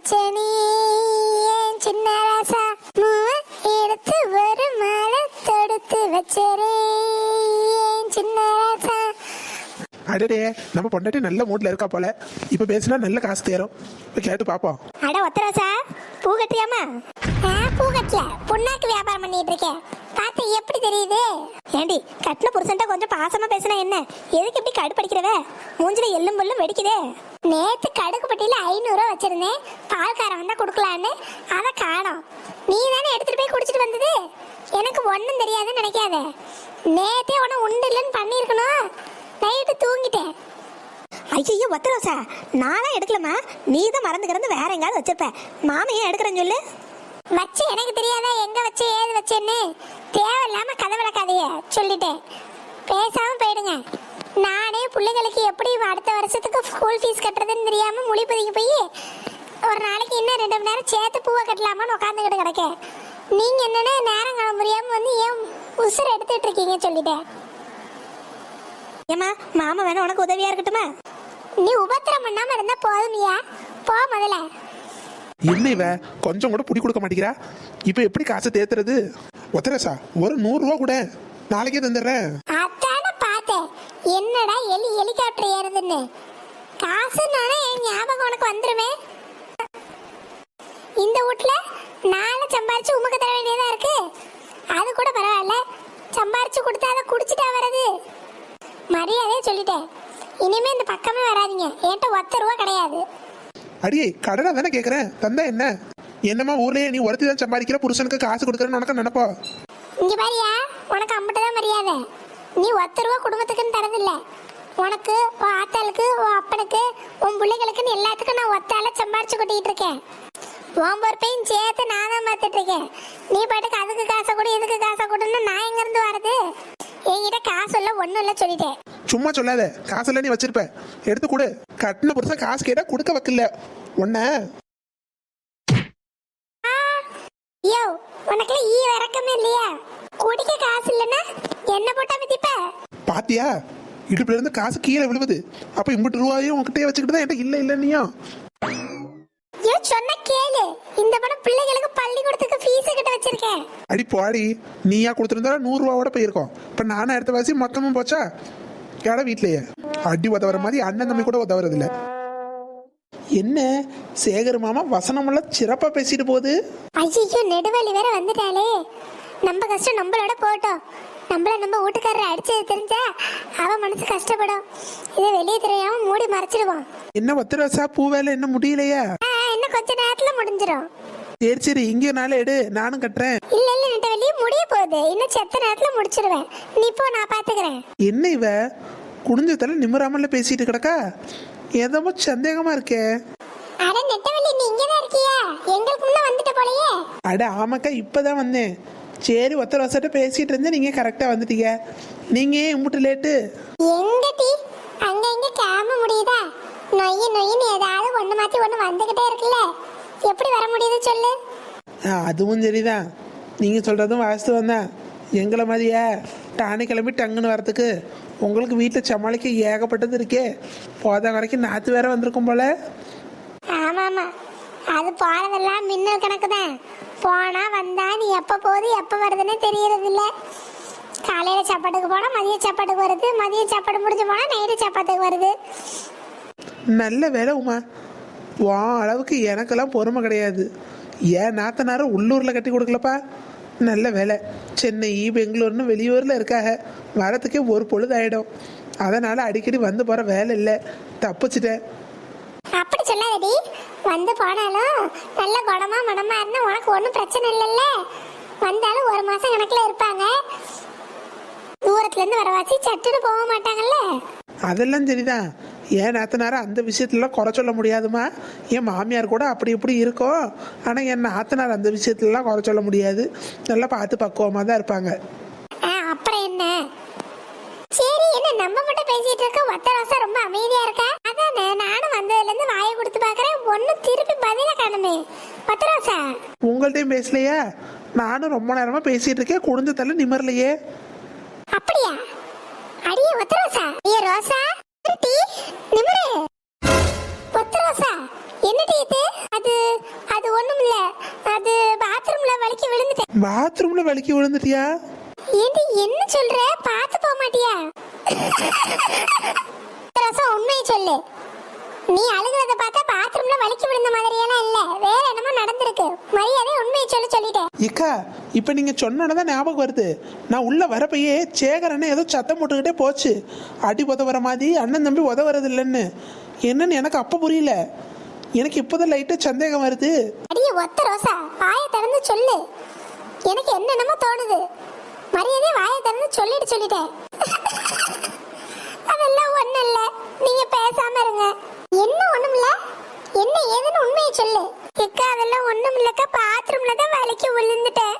வச்சனே என் சின்ன ராசா? எடுத்து ஒரு மாலை தொடுத்து வச்சரே என் சின்ன ராசா? அடடே நம்ம பொண்டாட்டி நல்ல மூட்ல இருக்கா போல. இப்ப பேசினா நல்ல காசு தேரும். இப்ப கேட்டு பாப்போம். அட ஒத்தராசா பூ கட்டியாமா? பூ கட்டல. புண்ணாக்கு வியாபாரம் பண்ணிட்டு இருக்கேன். பார்த்து எப்படி தெரியுது? ஏண்டி கட்டின புருஷன்ட்ட கொஞ்சம் பாசமா பேசினா என்ன? எதுக்கு இப்படி கடுப்படிக்கிறவ? மூஞ்சில எள்ளும் புல்லும் வெடிக்குதே. நேத்து கடுகு பட்டியில ஐநூறுரூவா வச்சிருந்தேன். பால்காரன் வந்தா கொடுக்கலான்னு. அதை காணோம். நீ தானே எடுத்துட்டு போய் குடிச்சிட்டு வந்தது? எனக்கு ஒன்றும் தெரியாதுன்னு நினைக்காத. நேத்தே உன உண்டு இல்லைன்னு பண்ணியிருக்கணும். நைட்டு தூங்கிட்டேன். ஐயோ ஒத்தரோசா நானும் எடுக்கலமா நீ தான் மறந்து கிடந்து வேற எங்காவது வச்சிருப்ப. மாமா எடுக்கிறேன் எடுக்கிறேன்னு சொல்லு. வச்சு எனக்கு தெரியாதா எங்க வச்சு ஏது வச்சேன்னு? தேவையில்லாம கதை விளக்காதைய சொல்லிட்டேன். பேசாம போயிடுங்க. நானே பிள்ளைகளுக்கு எப்படி அடுத்த வருஷத்துக்கு ஸ்கூல் ஃபீஸ் கட்டுறதுன்னு தெரியாம மொழி பதிக்கு போய் ஒரு நாளைக்கு இன்னும் ரெண்டு மணி நேரம் சேர்த்து பூவை கட்டலாமான்னு உட்காந்துக்கிட்டு கிடக்கேன். நீங்க என்னன்னா நேரம் காண முடியாம வந்து ஏன் உசுர் எடுத்துட்டு இருக்கீங்க சொல்லிட்டேன். ஏமா மாமா வேணா உனக்கு உதவியா இருக்கட்டுமா? நீ உபத்திரம் பண்ணாம இருந்தா போதுமியா போ முதல்ல. என்ன இவ? கொஞ்சம் கூட புடி கொடுக்க மாட்டேங்கிறா? இப்ப எப்படி காசை தேத்துறது? ஒத்தரசா ஒரு நூறு ரூபா கூட. நாளைக்கே தந்துடுறேன். என்னடா எலி ஹெலிகாப்டர் ஏறுதுன்னு? காசுனாலே என் ஞாபகம் உனக்கு வந்துருமே. இந்த வீட்ல நாளை சம்பாரிச்சு உமக்கு தர வேண்டியதா இருக்கு? அது கூட பரவாயில்ல. சம்பாரிச்சு கொடுத்தா அதை குடிச்சிட்டா வர்றது. மரியாதையே சொல்லிட்டேன். இனிமே இந்த பக்கமே வராதீங்க. என்கிட்ட ஒத்த ரூபா கிடையாது. அடியே கடனை தானே கேக்குறேன்? தந்தா என்ன? என்னம்மா ஊர்லயே நீ ஒருத்தி தான் சம்பாதிக்கிற? புருஷனுக்கு காசு கொடுக்குறேன்னு உனக்கு நினைப்போ? இங்க பாரியா உனக்கு அம்பிட்டு தான் மரியாதை. நீ ஒத்த ரூபா குடும்பத்துக்குன்னு தரதில்ல. உனக்கு உன் ஆத்தாளுக்கு உன் அப்பனுக்கு உன் பிள்ளைகளுக்குன்னு எல்லாத்துக்கும் நான் ஒத்தால சம்பாரிச்சு கொட்டிக்கிட்டு இருக்கேன் உன் பொறுப்பையும் சேர்த்து நான் தான் பார்த்துட்டு இருக்கேன் நீ பாட்டுக்கு அதுக்கு காசை கொடு இதுக்கு காசை கொடுன்னு நான் எங்க இருந்து வரது என்கிட்ட காசு இல்ல ஒண்ணும் இல்ல சொல்லிட்டேன். சும்மா சொல்லாத. காசெல்லாம் நீ வச்சிருப்ப. எடுத்து கொடு. கட்டின புருஷன் காசு கேட்டா கொடுக்க வைக்கல உன்ன. யோ உனக்குலாம் ஈ இறக்கமே இல்லையா. குடிக்க காசு இல்லைன்னா என்ன போட்டா மிதிப்ப? பாத்தியா? இடுப்புல இருந்து காசு கீழே விழுவுது. அப்ப இம்புட்டு ரூபாயும் உன்கிட்டயே வச்சுக்கிட்டு தான் என்கிட்ட இல்ல இல்ல நீயும் யோ சொன்ன கேளு. இந்த படம் பிள்ளைகளுக்கு பள்ளிக்கூடத்துக்கு ஃபீஸ் கிட்ட வச்சிருக்கேன். அடி போடி நீயா கொடுத்துருந்தா நூறு ரூபாவோட போயிருக்கோம். இப்ப நானும் அடுத்த வாசி மொத்தமும் போச்சா? கேட வீட்லயே. அடி உதவுற மாதிரி அண்ணன் தம்பி கூட உதவுறது இல்ல என்ன? சேகர் மாமா வசனமெல்லாம் சிறப்பா பேசிட்டு போகுது? ஐயோ நெடுவலி வேற வந்துட்டாளே. நம்ம கஷ்டம் நம்மளோட போட்டோம். நம்மள நம்ம வீட்டுக்காரர் அடிச்சது தெரிஞ்சா அவ மனசு கஷ்டப்படும். இதை வெளியே தெரியாம மூடி மறைச்சிடுவோம் என்ன ஒத்தரசா? பூ வேலை என்ன முடியலையா? இன்னும் கொஞ்ச நேரத்துல முடிஞ்சிரும். சரி சரி இங்கே நாளே எடு. நானும் கட்டுறேன். இல்ல இல்ல நெட்டவெளி முடிய போகுது. இன்னும் செத்த நேரத்துல முடிச்சிடுவேன் நீ போ நான் பாத்துக்கிறேன். என்ன இவ? குடிஞ்ச நிம்மராமல்ல பேசிட்டு கிடக்கா? ஏதோ சந்தேகமா இருக்கே. அட நெட்டவெளி நீ இங்கதான் இருக்கியா. எங்களுக்கு முன்ன வந்துட்ட போலயே. அட ஆமாக்கா இப்பதான் வந்தேன். சரி ஒருத்தர் வசட்ட பேசிட்டு இருந்தேன் நீங்க கரெக்டா வந்துட்டீங்க. நீங்க ஏன் இம்புட்டு லேட்டு? எங்க டீ? அங்க இங்க கிளம்ப முடியுதா? நொய்யு நொய்யுன்னு ஏதாவது ஒண்ணு மாத்தி ஒண்ணு வந்துகிட்டே இருக்குல்ல. எப்படி வர முடியுது சொல்லு. அதுவும் சரிதான் நீங்க சொல்றதும் வாஸ்தவம் தான். எங்களை மாதிரியா? டானே கிளம்பி டங்குன்னு வரதுக்கு உங்களுக்கு வீட்டில் சமாளிக்க ஏகப்பட்டது இருக்கே. போத வரைக்கும் நாத்து வேற வந்திருக்கும் போல. ஆமா ஆமா அது போனதெல்லாம் மின்னல் கணக்கு தான் போனா வந்தா நீ எப்ப போகுது எப்ப வருதுன்னு தெரியறது இல்ல காலையில சாப்பாட்டுக்கு போனா மதிய சாப்பாட்டுக்கு வருது. மதிய சாப்பாடு முடிஞ்சு போனா நைட்டு சாப்பாட்டுக்கு வருது. நல்ல வேலை உமா. வா அளவுக்கு எனக்கெல்லாம் பொறுமை கிடையாது. ஏன் நாத்தனாரும் உள்ளூரில் கட்டி கொடுக்கலப்பா? நல்ல வேலை. சென்னை பெங்களூர்னு வெளியூரில் இருக்காக. வரத்துக்கே ஒரு பொழுது ஆயிடும் அதனால் அடிக்கடி வந்து போகிற வேலை இல்லை. தப்பிச்சிட்டேன். அப்படி சொல்லாதடி. வந்து போனாலும் நல்ல குணமா மனமா இருந்தா உனக்கு ஒன்றும் பிரச்சனை இல்லைல்ல. வந்தாலும் ஒரு மாசம் கணக்குல இருப்பாங்க. தூரத்துல இருந்து வரவாச்சு சட்டுன்னு போக மாட்டாங்கல்ல. அதெல்லாம் சரிதான் ஏன் நாத்தனார அந்த விஷயத்துலலாம் குறை சொல்ல முடியாதுமா? என் மாமியார் கூட அப்படி இப்படி இருக்கும். ஆனால் என் நாத்தனார் அந்த விஷயத்துலலாம் குறை சொல்ல முடியாது. நல்லா பார்த்து பக்குவமாக தான் இருப்பாங்க. அப்புறம் என்ன? சரி என்ன நம்ம மட்டும் பேசிட்டு இருக்க? ஒத்த ரொம்ப அமைதியா இருக்கா? அதானே? நானும் வந்ததுலேருந்து வாயை கொடுத்து பார்க்குறேன். ஒன்றும் திருப்பி பதில காணுமே. பத்ராசா? உங்கள்கிட்டயும் பேசலையே? நானும் ரொம்ப நேரமா பேசிட்டு இருக்கேன். குடிஞ்ச தள்ள நிமரலையே. அப்படியா? அடியே ஒத்தரோசா? ஏ ரோசா? டீ? நிமரு. ஒத்தரோசா? என்ன டீ இது? அது அது ஒண்ணும் இல்லை. அது பாத்ரூம்ல வலிக்கி விழுந்துட்டேன். பாத்ரூமில் வலிக்கி விழுந்துட்டியா? ஏண்டி என்ன சொல்ற? பார்த்து போக மாட்டியா? நீ அழுகிறத பார்த்தா பாத்ரூம்ல வலிக்கி விழுந்த மாதிரியெல்லாம் இல்ல. வேற என்னமோ நடந்திருக்கு. மரியாதை உண்மையை சொல்லு சொல்லிட்டேன். இக்கா இப்போ நீங்கள் சொன்னதான் ஞாபகம் வருது. நான் உள்ள வரப்பையே சேகர் அண்ணன் ஏதோ சத்தம் போட்டுக்கிட்டே போச்சு. அடி உதவுற மாதிரி அண்ணன் தம்பி உதவுறது இல்லைன்னு என்னன்னு எனக்கு அப்போ புரியல. எனக்கு இப்போதான் லைட்டாக சந்தேகம் வருது. அடியே ஒத்த ரோசா வாயை திறந்து சொல்லு. எனக்கு என்னென்னமோ தோணுது. மரியாதை வாயை திறந்து சொல்லிட்டு சொல்லிட்டேன். அதெல்லாம் ஒண்ணும் இல்ல. நீங்க பேசாம இருங்க. என்ன ஒண்ணும் இல்ல என்ன ஏதுன்னு உண்மையை சொல்லு. இக்கா அதெல்லாம் ஒண்ணும் இல்லக்கா பாத்ரூம்ல தான் வலிக்கு விழுந்துட்டேன்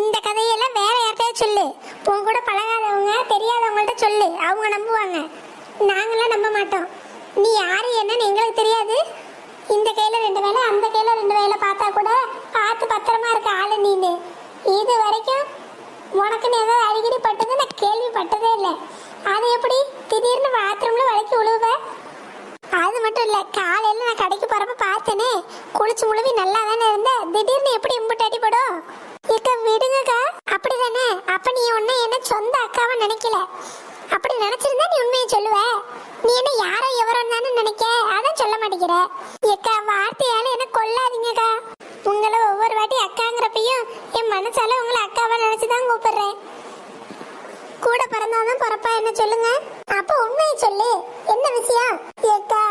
இந்த கதையெல்லாம் வேற யார்கிட்டயாவது சொல்லு. உன் கூட பழகாதவங்க தெரியாதவங்கள்ட்ட சொல்லு. அவங்க நம்புவாங்க. நாங்களாம் நம்ப மாட்டோம். நீ யாரு என்னன்னு எங்களுக்கு தெரியாது. இந்த கையில ரெண்டு வேலை அந்த கையில ரெண்டு வேலை பார்த்தா கூட பார்த்து பத்திரமா இருக்க ஆளு நீனு. இது வரைக்கும் உனக்குன்னு ஏதாவது அடிக்கடி பட்டது நான் கேள்விப்பட்டதே இல்லை. அது எப்படி? திடீர்னு பாத்ரூம்ல வலிக்கு விழுவேன் அது மட்டும் இல்ல காலையில நான் கடைக்கு போறப்ப பார்த்தேனே குளிச்சு முழுவி நல்லா தானே இருந்த திடீர்னு எப்படி இம்புட்டு அடிபடும்? இக்க விடுங்கக்கா. அப்படிதானே. அப்ப நீ ஒன்னும் என்ன சொந்த அக்காவை நினைக்கல? அப்படி நினைச்சிருந்தா நீ உண்மையை சொல்லுவ. நீ என்ன யாரோ எவரோ தானே நினைக்க? அதான் சொல்ல மாட்டேங்கிற. எக்கா வார்த்தையால என்ன கொல்லாதீங்கக்கா உங்களை ஒவ்வொரு வாட்டி அக்காங்கிறப்பையும் என் மனசால உங்களை அக்காவா நினைச்சுதான் கூப்பிடுறேன். கூட பிறந்தாதான் பிறப்பா என்ன சொல்லுங்க? அப்ப உண்மையை சொல்லு. என்ன விஷயம்? ஏக்கா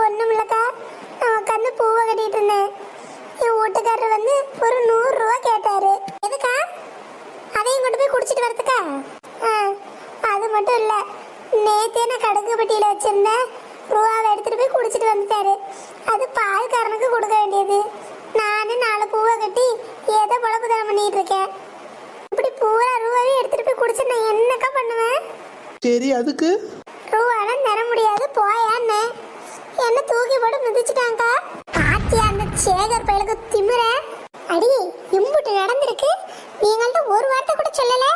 ஒண்ணும் இல்லக்கா நான் உட்காந்து பூவை கட்டிட்டு இருந்தேன். என் வீட்டுக்காரர் வந்து ஒரு நூறு ரூபா கேட்டாரு. எதுக்கா? அதையும் கொண்டு போய் குடிச்சிட்டு வரதுக்கா அது மட்டும் இல்ல. நேத்தே நான் கடுகு பெட்டியில வச்சிருந்தேன். ரூபாவை எடுத்துட்டு போய் குடிச்சிட்டு வந்துட்டாரு. அது பால்காரனுக்கு கொடுக்க வேண்டியது. நானும் நாலு பூவை கட்டி ஏதோ பொழப்பு தரம் பண்ணிட்டு இருக்கேன். இப்படி பூரா ரூபாவே எடுத்துட்டு போய் குடிச்சு நான் என்னக்கா பண்ணுவேன்? சரி அதுக்கு? ரூபாலாம் தர முடியாது போயான்னு. என்ன தூக்கி போட்டு மிதிச்சிட்டாங்கக்கா? பாத்தியா அந்த சேகர் பயலுக்கு திமிர? அடி இம்புட்டு நடந்திருக்கு. நீங்கள்ட்ட ஒரு வார்த்தை கூட சொல்லல.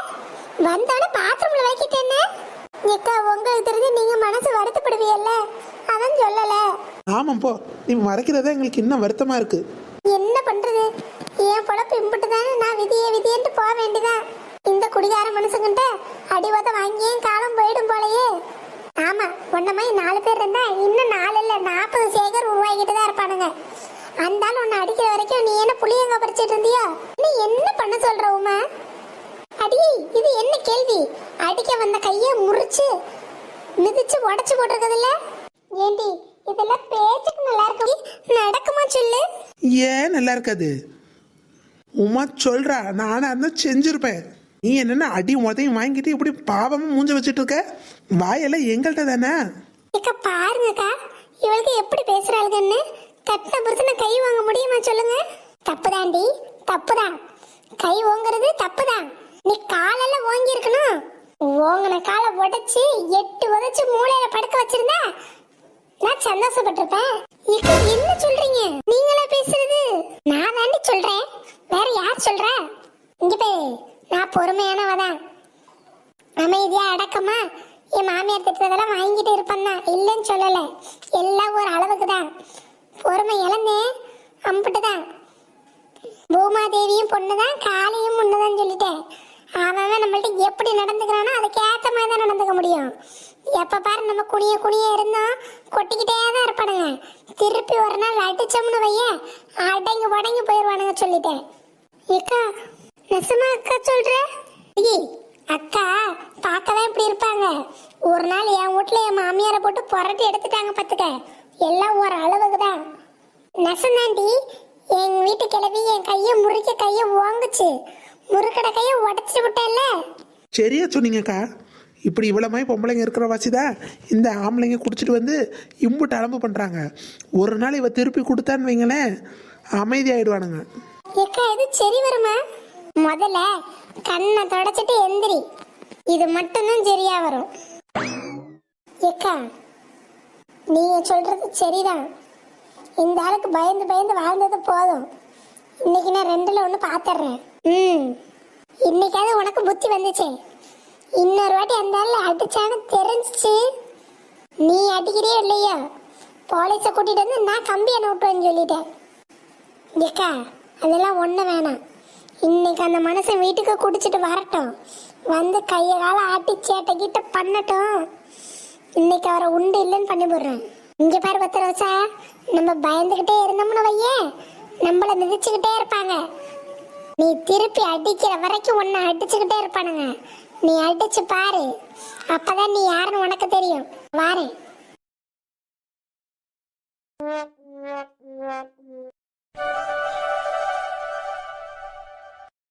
வந்தோடனே பாத்ரூம்ல வைக்கிட்டேன்னு ஏக்கா உங்களுக்கு தெரிஞ்சு நீங்க மனசு வருத்தப்படுவீல்ல அதான் சொல்லல. ஆமாம் போ. நீ மறைக்கிறதா எங்களுக்கு இன்னும் வருத்தமா இருக்கு. என்ன பண்றது? என் பொழப்பு இம்புட்டு தானே நான் விதிய விதியன்ட்டு போக வேண்டியதான் குடிகார மனுஷங்கிட்ட அடிவத வாங்கியே காலம் போயிடும் போலயே. ஆமா உன்ன மாதிரி நாலு பேர் இருந்தா இன்னும் நாலு இல்ல நாற்பது சேகர் உருவாக்கிட்டு தான் இருப்பானுங்க. அந்தாலும் உன்னை அடிக்கிற வரைக்கும் நீ என்ன புளியங்க பறிச்சிட்டு இருந்தியா? நீ என்ன பண்ண சொல்ற உமா? அடி இது என்ன கேள்வி? அடிக்க வந்த கையை முறிச்சு மிதிச்சு உடச்சு போட்டிருக்கதில்ல? ஏண்டி இதெல்லாம் பேச்சுக்கு நல்லா இருக்கு. நடக்குமா சொல்லு? ஏன் நல்லா இருக்காது? உமா சொல்றா நானா இருந்தா செஞ்சிருப்பேன். நீ என்னென்ன அடி உதையும் வாங்கிட்டு இப்படி பாவமும் மூஞ்ச வச்சுட்டு இருக்க வாயெல்லாம் எங்கள்கிட்ட தானே? இக்கா பாருங்கக்கா. இவளுக்கு எப்படி பேசுறாளுங்கன்னு கட்டின புருஷனை கை வாங்க முடியுமா சொல்லுங்க? தப்புதாண்டி தப்புதான். கை ஓங்குறது தப்புதான். நீ காலெல்லாம் ஓங்கி இருக்கணும் ஓங்கின காலை உடைச்சு எட்டு உதைச்சு மூளையில படுக்க வச்சிருந்தா நான் சந்தோஷப்பட்டிருப்பேன். இக்க என்ன சொல்றீங்க? நீங்களா பேசுறது? நான் தாண்டி சொல்றேன். வேற யார் சொல்ற? இங்க போய். நான் பொறுமையானவதான். அமைதியா அடக்கமா என் மாமியார் திட்டுறதெல்லாம் வாங்கிட்டு இருப்பேன் தான் இல்லைன்னு சொல்லல. எல்லாம் ஒரு அளவுக்கு தான் பொறுமை இழந்தேன் அம்பிட்டு தான் பூமாதேவியும் பொண்ணு தான் காளியும் பொண்ணு தான் சொல்லிட்டேன். அவன் நம்மள்ட்ட எப்படி நடந்துக்கிறானோ அதுக்கேற்ற மாதிரி தான் நடந்துக்க முடியும். எப்போ பாரு நம்ம குனிய குனிய இருந்தோம் கொட்டிக்கிட்டே தான் இருப்பானுங்க. திருப்பி ஒரு நாள் அடிச்சோம்னு வைய அடங்கி உடங்கி போயிடுவானுங்க சொல்லிட்டேன். ஏக்கா நெசமா அக்கா சொல்ற? ஏய், அக்கா பார்க்கவே இப்படி இருப்பாங்க? ஒரு நாள் என் வீட்ல என் மாமியாரை போட்டு புரட்டி எடுத்துட்டாங்க பார்த்துக்க எல்லாம் ஒரு அளவுக்கு தான் நெசந்தாண்டி என் வீட்டு கிளவி என் கையை முறிக்க கையை ஓங்குச்சு. முறுக்கட கையை உடச்சி விட்டேன்ல சரியா சொன்னீங்கக்கா. இப்படி இவ்வளவு பொம்பளைங்க இருக்கிற வாசிதான் இந்த ஆம்பளைங்க குடிச்சிட்டு வந்து இம்புட்டு அலம்பு பண்றாங்க. ஒரு நாள் இவ திருப்பி கொடுத்தான்னு வைங்களேன் அமைதியாயிடுவானுங்க. ஏக்கா இது சரி வருமா? முதல்ல கண்ணை தொடச்சிட்டு எந்திரி. இது மட்டும்தான் சரியா வரும். ஏக்கா நீங்க சொல்றது சரிதான். இந்த ஆளுக்கு பயந்து பயந்து வாழ்ந்தது போதும். இன்னைக்கு நான் ரெண்டுல ஒண்ணு பாத்துறேன். ம். இன்னைக்காவது உனக்கு புத்தி வந்துச்சே. இன்னொரு வாட்டி அந்த ஆள் அடிச்சான்னு தெரிஞ்சிச்சு. நீ அடிக்கிறியோ இல்லையோ போலீஸை கூட்டிட்டு வந்து நான் கம்பி என்ன விட்டுவேன்னு சொல்லிட்டேன் அதெல்லாம் ஒண்ணு வேணாம். இன்னைக்கு அந்த மனுஷன் வீட்டுக்கு குடிச்சிட்டு வரட்டும். வந்து கையை கால ஆட்டி சேட்டை கிட்ட பண்ணட்டும். இன்னைக்கு அவரை உண்டு இல்லைன்னு பண்ணி போடுறேன். இங்க பாரு பத்து ரோசா நம்ம பயந்துகிட்டே இருந்தோம்னு வையே நம்மள மிதிச்சுக்கிட்டே இருப்பாங்க. நீ திருப்பி அடிக்கிற வரைக்கும் உன்னை அடிச்சுக்கிட்டே இருப்பானுங்க. நீ அடிச்சு பாரு. அப்பதான் நீ யாருன்னு உனக்கு தெரியும். வாரு.